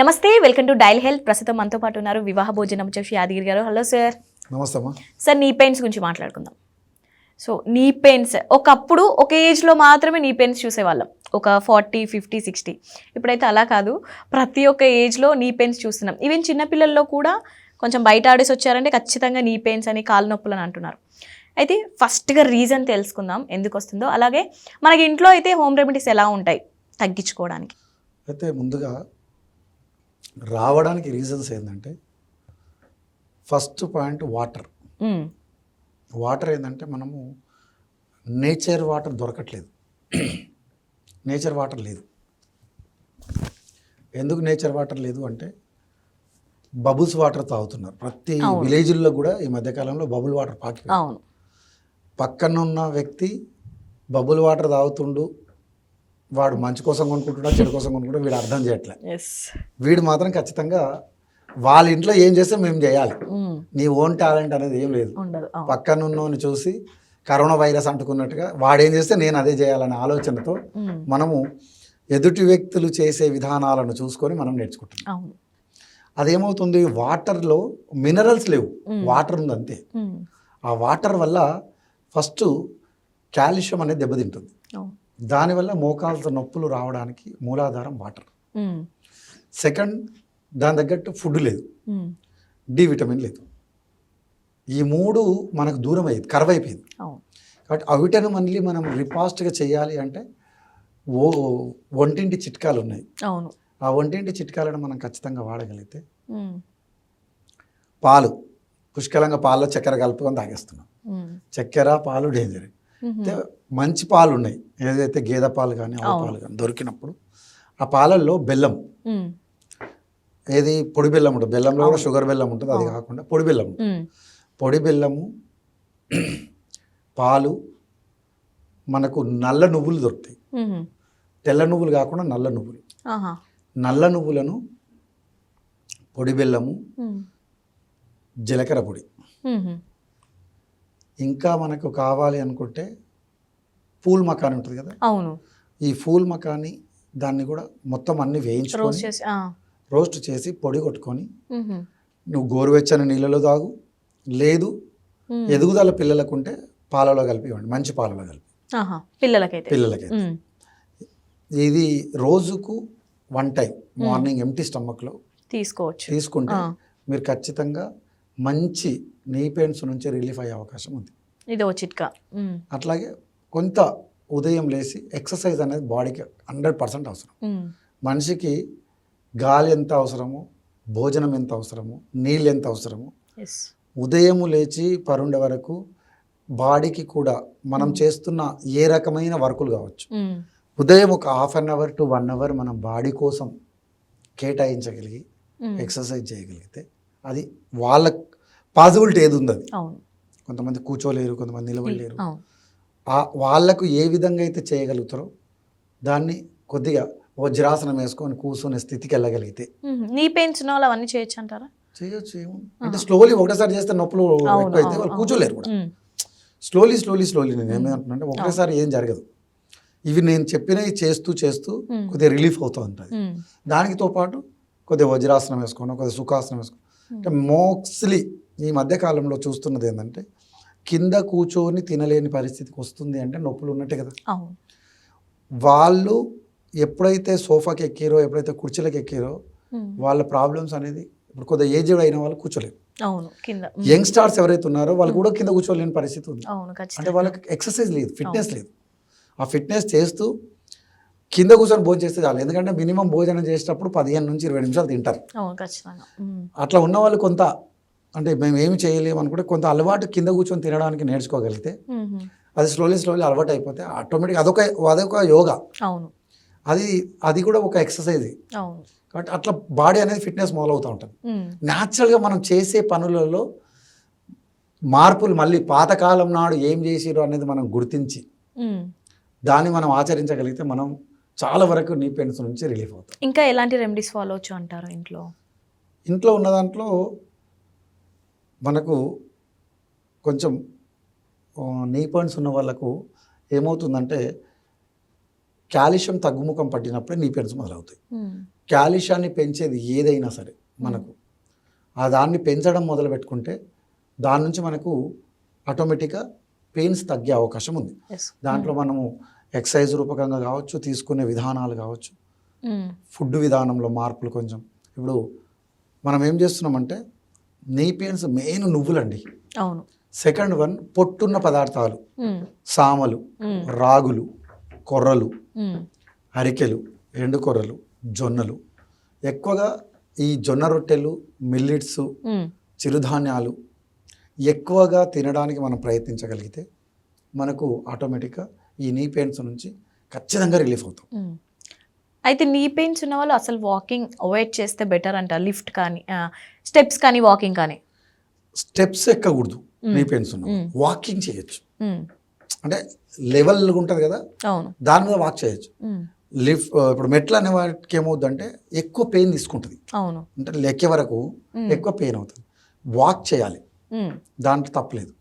నమస్తే welcome to dial health. ప్రస్తుతం మనతో పాటు ఉన్నారు వివాహ భోజనం వచ్చేసి యాదగిరి గారు. Hello sir. నమస్తే సార్ నీ పెయిన్స్ గురించి మాట్లాడుకుందాం. సో నీ పెయిన్స్ ఒకప్పుడు ఒక ఏజ్లో మాత్రమే నీ పెయిన్స్ చూసేవాళ్ళం. ఒక ఫార్టీ ఫిఫ్టీ సిక్స్టీ. ఇప్పుడైతే అలా కాదు. ప్రతి ఒక్క ఏజ్లో నీ పెయిన్స్ చూస్తున్నాం. ఈవెన్ చిన్నపిల్లల్లో కూడా కొంచెం బయట ఆడేసి వచ్చారంటే ఖచ్చితంగా నీ పెయిన్స్ అని కాలు నొప్పులు అని అంటున్నారు. అయితే ఫస్ట్గా రీజన్ తెలుసుకుందాం. ఎందుకు వస్తుందో. అలాగే మనకి ఇంట్లో అయితే హోమ్ రెమెడీస్ ఎలా ఉంటాయి? తగ్గించుకోవడానికి. అయితే ముందుగా రావడానికి రీజన్స్ ఏంటంటే ఫస్ట్ పాయింట్ వాటర్. వాటర్ ఏంటంటే మనము నేచర్ వాటర్ దొరకట్లేదు. నేచర్ వాటర్ లేదు. ఎందుకు నేచర్ వాటర్ లేదు అంటే బబుల్స్ వాటర్ తాగుతున్నారు. ప్రతి అవును. విలేజ్లో కూడా ఈ మధ్యకాలంలో బబుల్ వాటర్ పాకి అవును. పక్కన ఉన్న వ్యక్తి బబుల్ వాటర్ తాగుతుండు వాడు మంచి కోసం కొనుక్కుంటున్నా చెడు కోసం కొనుక్కుంటా వీడు అర్థం చేయట్లే. వీడు మాత్రం ఖచ్చితంగా వాళ్ళ ఇంట్లో ఏం చేస్తే మేము చేయాలి. నీ ఓన్ టాలెంట్ అనేది ఏం లేదు. ఉండదు. అవును. పక్కన ఉన్నోని చూసి కరోనా వైరస్ అంటుకున్నట్టుగా వాడేం చేస్తే నేను అదే చేయాలనే ఆలోచనతో. మనము ఎదుటి వ్యక్తులు చేసే విధానాలను చూసుకొని మనం నేర్చుకుంటున్నాం. అదేమవుతుంది? వాటర్లో మినరల్స్ లేవు. వాటర్ ఉంది అంతే. ఆ వాటర్ వల్ల ఫస్ట్ కాల్షియం అనేది దెబ్బతింటుంది. దానివల్ల మోకాళ్ళతో నొప్పులు రావడానికి మూలాధారం వాటర్. సెకండ్ దాని తగ్గట్టు ఫుడ్ లేదు. డి విటమిన్ లేదు. ఈ మూడు మనకు దూరం అయ్యింది కరువు అయిపోయింది. కాబట్టి అవిటను మళ్ళీ మనం రిపాస్ట్గా చేయాలి అంటే ఓ ఒంటింటి చిట్కాలు ఉన్నాయి. అవును. ఆ ఒంటింటి చిట్కాలను మనం ఖచ్చితంగా వాడగలిగితే. పాలు పుష్కలంగా పాలలో చక్కెర కలుపుకొని తాగేస్తున్నాం. చక్కెర పాలు డేంజర్. మంచి పాలు ఉన్నాయి ఏదైతే గేదె పాలు కానీ ఆవు పాలు కానీ దొరికినప్పుడు ఆ పాలల్లో బెల్లం. ఏది? పొడి బెల్లం ఉంటుంది. బెల్లంలో కూడా షుగర్ బెల్లం ఉంటుంది. అది కాకుండా పొడి బెల్లం. పొడి బెల్లము పాలు మనకు నల్ల నువ్వులు దొరుకుతాయి. తెల్ల నువ్వులు కాకుండా నల్ల నువ్వులు. నల్ల నువ్వులను పొడి బెల్లము. జీలకర్ర పొడి. ఇంకా మనకు కావాలి అనుకుంటే పూల్ మకాని ఉంటుంది కదా అవును ఈ ఫూల్ మకాని దాన్ని కూడా మొత్తం అన్ని వేయించుకొని. రోస్ట్ చేసి పొడి కొట్టుకొని. నువ్వు గోరువెచ్చని నీళ్ళలో తాగు లేదు. ఎదుగుదల పిల్లలకు ఉంటే పాలలో కలిపి ఇవ్వండి మంచి పాలలో కలిపి పిల్లలకైతే పిల్లలకి మ్మ్. ఇది రోజుకు వన్ టైం మార్నింగ్ ఎంటీ స్టమక్లో తీసుకోవచ్చు తీసుకుంటే. మీరు ఖచ్చితంగా మంచి నీ పెయిన్స్ నుంచి రిలీఫ్ అయ్యే అవకాశం ఉంది ఇది చిట్కా. అట్లాగే కొంత ఉదయం లేచి ఎక్సర్సైజ్ అనేది బాడీకి హండ్రెడ్ పర్సెంట్ అవసరం. మనిషికి గాలి ఎంత అవసరమో భోజనం ఎంత అవసరమో నీళ్ళు ఎంత అవసరమో ఉదయం లేచి పరుండే వరకు బాడీకి కూడా మనం చేస్తున్న ఏ రకమైన వర్కులు కావచ్చు. ఉదయం ఒక half an hour to one hour మనం బాడీ కోసం కేటాయించగలిగి. ఎక్సర్సైజ్ చేయగలిగితే అది వాళ్ళ పాసిబిలిటీ ఏది ఉంది అది కొంతమంది కూర్చోలేరు కొంతమంది నిలబడలేరు. వాళ్ళకు ఏ విధంగా అయితే చేయగలుగుతారో దాన్ని కొద్దిగా వజ్రాసనం వేసుకొని కూర్చునే స్థితికి వెళ్ళగలిగితే. నీ ఉన్న వాళ్ళు అవన్నీ చేయొచ్చు అంటారా చేయొచ్చు అంటే స్లోలీ ఒకటేసారి చేస్తే నొప్పులు ఎక్కువ అయితే వాళ్ళు కూర్చోలేరు కూడా. స్లోలీ స్లోలీ స్లోలీ నేను ఏమంటున్నా అంటే ఒకటేసారి ఏం జరగదు. ఇవి నేను చెప్పినవి చేస్తూ చేస్తూ కొద్దిగా రిలీఫ్ అవుతూ ఉంటుంది. దానితో పాటు కొద్దిగా వజ్రాసనం వేసుకోను కొద్దిగా సుఖాసనం వేసుకోను అంటే మోక్స్లీ ఈ మధ్య కాలంలో చూస్తున్నది ఏంటంటే కింద కూర్చొని తినలేని పరిస్థితికి వస్తుంది అంటే నొప్పులు ఉన్నట్టే కదా. వాళ్ళు ఎప్పుడైతే సోఫాకి ఎక్కిరో ఎప్పుడైతే కుర్చీలకు ఎక్కిరో. వాళ్ళ ప్రాబ్లమ్స్ అనేది ఇప్పుడు కొద్దిగా ఏజ్డ్ అయిన వాళ్ళు కూర్చోలేరు. అవును కింద. యంగ్ స్టార్స్ ఎవరైతే ఉన్నారో వాళ్ళు కూడా కింద కూర్చోలేని పరిస్థితి ఉంది. అంటే వాళ్ళకి ఎక్సర్సైజ్ లేదు ఫిట్నెస్ లేదు. ఆ ఫిట్నెస్ చేస్తూ కింద కూర్చొని భోజనం చేస్తే చాలు ఎందుకంటే మినిమం భోజనం చేసేటప్పుడు పదిహేను నుంచి ఇరవై నిమిషాలు తింటారు. అట్లా ఉన్న వాళ్ళు కొంత అంటే మేము ఏమి చేయలేము అనుకుంటే కొంత అలవాటు కింద కూర్చొని తినడానికి నేర్చుకోగలిగితే. అది స్లోలీ స్లోలీ అలవాటు అయిపోతే ఆటోమేటిక్ అదొక అదొక యోగా అవును అది అది కూడా ఒక ఎక్సర్సైజ్ కాబట్టి అట్లా బాడీ అనేది ఫిట్నెస్ మొదలవుతూ ఉంటుంది. న్యాచురల్గా మనం చేసే పనులలో మార్పులు మళ్ళీ పాతకాలం నాడు ఏం చేసిరో అనేది మనం గుర్తించి. దాన్ని మనం ఆచరించగలిగితే మనం చాలా వరకు నీ పెయిన్స్ నుంచి రిలీఫ్ అవుతాం ఇంకా ఎలాంటి రెమెడీస్ ఫాలో అవచ్చు అంటారు ఇంట్లో? ఇంట్లో ఉన్న దాంట్లో మనకు కొంచెం నీ పాయింట్స్ ఉన్న వాళ్ళకు ఏమవుతుందంటే కాల్షియం తగ్గుముఖం పట్టినప్పుడే నీ పెయిన్స్ మొదలవుతాయి. మ్మ్. క్యాలిషియాన్ని పెంచేది ఏదైనా సరే మనకు. ఆ దాన్ని పెంచడం మొదలు పెట్టుకుంటే దాని నుంచి మనకు ఆటోమేటిక్గా పెయిన్స్ తగ్గే అవకాశం ఉంది. దాంట్లో మనము ఎక్సర్సైజ్ రూపకంగా కావచ్చు తీసుకునే విధానాలు కావచ్చు. ఫుడ్ విధానంలో మార్పులు కొంచెం ఇప్పుడు మనం ఏం చేస్తున్నామంటే నీ పెయిన్స్ మెయిన్ నువ్వులండి అవును సెకండ్ వన్ పొట్టున్న పదార్థాలు. సామలు. రాగులు కొర్రలు. అరికెలు ఎండు కొర్రలు జొన్నలు ఎక్కువగా ఈ జొన్న రొట్టెలు మిల్లెట్స్. చిరుధాన్యాలు ఎక్కువగా తినడానికి మనం ప్రయత్నించగలిగితే మనకు ఆటోమేటిక్గా ఈ నీ పెయిన్స్ నుంచి ఖచ్చితంగా రిలీఫ్ అవుతాం. అయితే నీ పెయిన్స్ ఉన్న వాళ్ళు అసలు వాకింగ్ అవాయిడ్ చేస్తే బెటర్ అంట లిఫ్ట్ కానీ స్టెప్స్ కానీ వాకింగ్ కానీ? స్టెప్స్ ఎక్కకూడదు నీ పెయిన్స్ ఉన్న. వాకింగ్ చేయొచ్చు. అంటే లెవెల్ ఉంటుంది కదా అవును. దాని మీద వాక్ చేయొచ్చు. లిఫ్ట్ ఇప్పుడు మెట్లు అనే వాటికి ఏమవుద్దంటే ఎక్కువ పెయిన్ తీసుకుంటుంది. అవును. అంటే లెక్కే వరకు. ఎక్కువ పెయిన్ అవుతుంది. వాక్ చేయాలి. దాంట్లో తప్పలేదు.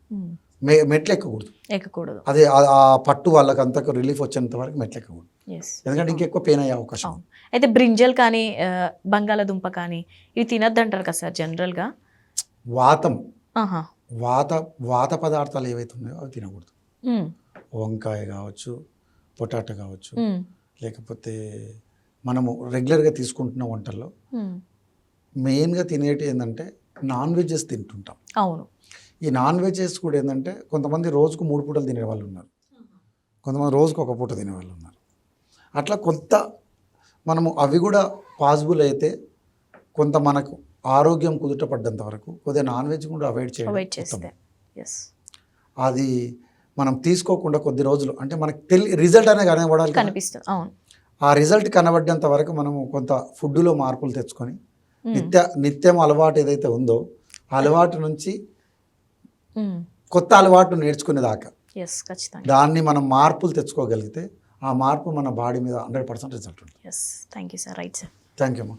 మెట్లు ఎక్కకూడదు ఎక్కకూడదు. అదే ఆ- పట్టు వాళ్ళకి అంతకు రిలీఫ్ వచ్చేంత వరకు మెట్లు ఎక్కకూడదు ఎందుకంటే ఇంకెక్కువ పెయిన్ అయ్యే అవకాశం అయితే బ్రింజల్ కానీ బంగాళదుంప కానీ ఇవి తినద్దు అంటారు కదా సార్ జనరల్గా? వాతం. వాత వాత పదార్థాలు ఏవైతే ఉన్నాయో అవి తినకూడదు. వంకాయ కావచ్చు పొటాటో కావచ్చు. లేకపోతే మనము రెగ్యులర్గా తీసుకుంటున్న వంటల్లో. మెయిన్గా తినేటి ఏంటంటే నాన్ వెజెస్ తింటుంటాం. అవును. ఈ నాన్ వెజెస్ కూడా ఏంటంటే కొంతమంది రోజుకు మూడు పూటలు తినే వాళ్ళు ఉన్నారు కొంతమంది రోజుకు ఒక పూట తినే వాళ్ళు ఉన్నారు అట్లా కొంత మనము అవి కూడా పాసిబుల్ అయితే కొంత మనకు ఆరోగ్యం కుదుట పడ్డంత వరకు కొద్దిగా నాన్ వెజ్ కూడా అవాయిడ్ ఎస్ అది మనం తీసుకోకుండా కొద్ది రోజులు అంటే మనకు తెలి రిజల్ట్ అనేది కనబడాలి. కనిపిస్తుంది అవును ఆ రిజల్ట్ కనబడేంత వరకు మనము కొంత ఫుడ్లో మార్పులు తెచ్చుకొని. నిత్య నిత్యం అలవాటు ఏదైతే ఉందో ఆ అలవాటు నుంచి. కొత్త అలవాటు నేర్చుకునేదాకా. దాన్ని మనం మార్పులు తెచ్చుకోగలిగితే ఆ మార్పు మన బాడీ మీద హండ్రెడ్ పర్సెంట్ రిజల్ట్ ఉంటుంది. Thank you sir right sir thank you అమ్మా